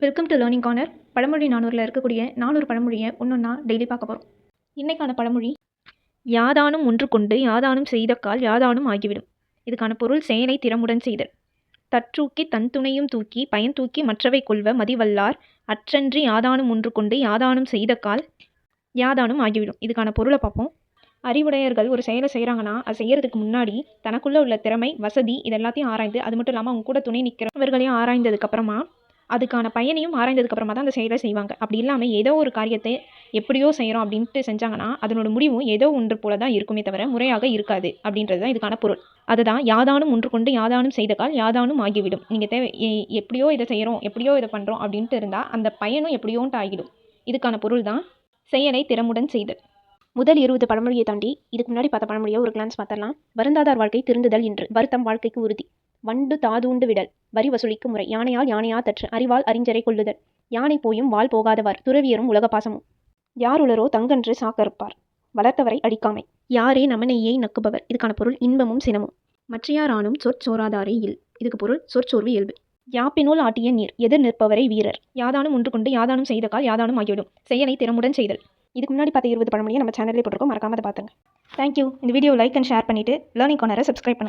Welcome to learning corner பழமொழி நானூறில் இருக்கக்கூடிய நானூறு பழமொழியை ஒன்றொன்னா டெய்லி பார்க்க போகிறோம் இன்றைக்கான பழமொழி யாதானும் ஒன்று கொண்டு யாதானும் செய்த கால் யாதானும் ஆகிவிடும். இதுக்கான பொருள் செயலை திறமுடன் செய்தல். தற்றூக்கி தன் துணையும் தூக்கி பயன் தூக்கி மற்றவை கொள்வ மதிவல்லார். அற்றன்றி யாதானும் ஒன்று கொண்டு யாதானும் செய்த கால் யாதானும் ஆகிவிடும். இதுக்கான பொருளை பார்ப்போம். அறிவுடையர்கள் ஒரு செயலை செய்கிறாங்கன்னா அது செய்கிறதுக்கு முன்னாடி தனக்குள்ளே உள்ள திறமை வசதி இது எல்லாத்தையும் ஆராய்ந்து அது மட்டும் இல்லாமல் அவங்க கூட துணை நிற்கிறவர்களையும் ஆராய்ந்ததுக்கப்புறமா அதுக்கான பயனையும் ஆராய்ந்ததுக்கப்புறமா தான் அந்த செயலை செய்வாங்க. அப்படி இல்லாமல் ஏதோ ஒரு காரியத்தை எப்படியோ செய்கிறோம் அப்படின்ட்டு செஞ்சாங்கன்னா அதனோட முடிவும் ஏதோ ஒன்று போல தான் இருக்குமே தவிர முறையாக இருக்காது அப்படின்றது தான் இதுக்கான பொருள். அதுதான் யாதானும் ஒன்று கொண்டு யாதானும் செய்த கால் யாதானும் ஆகிவிடும். நீங்கள் தேவை எப்படியோ இதை செய்கிறோம் எப்படியோ இதை பண்ணுறோம் அப்படின்ட்டு இருந்தால் அந்த பயனும் எப்படியோன்ட்டு ஆகிடும். இதுக்கான பொருள் தான் செயலை திறமுடன் செய்தல். முதல் இருபது பழமொழியை தாண்டி இதுக்கு முன்னாடி பார்த்த பழமொழியை ஒரு கிளான்ஸ் பார்த்தரலாம் வருந்தாதார் வாழ்க்கை திருந்துதல் என்று வருத்தம் வாழ்க்கைக்கு உறுதி. வண்டு தாதூண்டு விடல். வரி வசூலிக்கும் முறை. யானையால் யானையா தற்று அறிவால் அறிஞரை கொள்ளுதல். யானை போயும் வாள் போகாதவர். துறவியரும் உலக பாசமும். யாருளரோ தங்கன்று சாக்கறுப்பார் வளர்த்தவரை அடிக்காமை. யாரே நமனையை நக்குபவர். இதுக்கான பொருள் இன்பமும் சினமும். மற்றையாரானும் சொற்சோராதாரே இல். இதுக்கு பொருள் சொற்சோர்வு இயல்பு. யாப்பினுள் ஆட்டிய நீர். எதிர் நிற்பவரை வீரர். யாதானும் ஒன்று கொண்டு யாதானும் செய்த கால் யாதானும் ஆகிவிடும். செயலை திறமுடன் செய்தல். இதுக்கு முன்னாடி பார்த்த இருபது பழமொழியை நம்ம சேனலில் போட்டிருக்கோம். மறக்காம அதை பார்த்துங்க. தேங்க்யூ இந்த வீடியோ லைக் அண்ட் ஷேர் பண்ணிவிட்டு லேர்னிங் கார்னரை சப்ஸ்கிரைப் பண்ணுங்கள்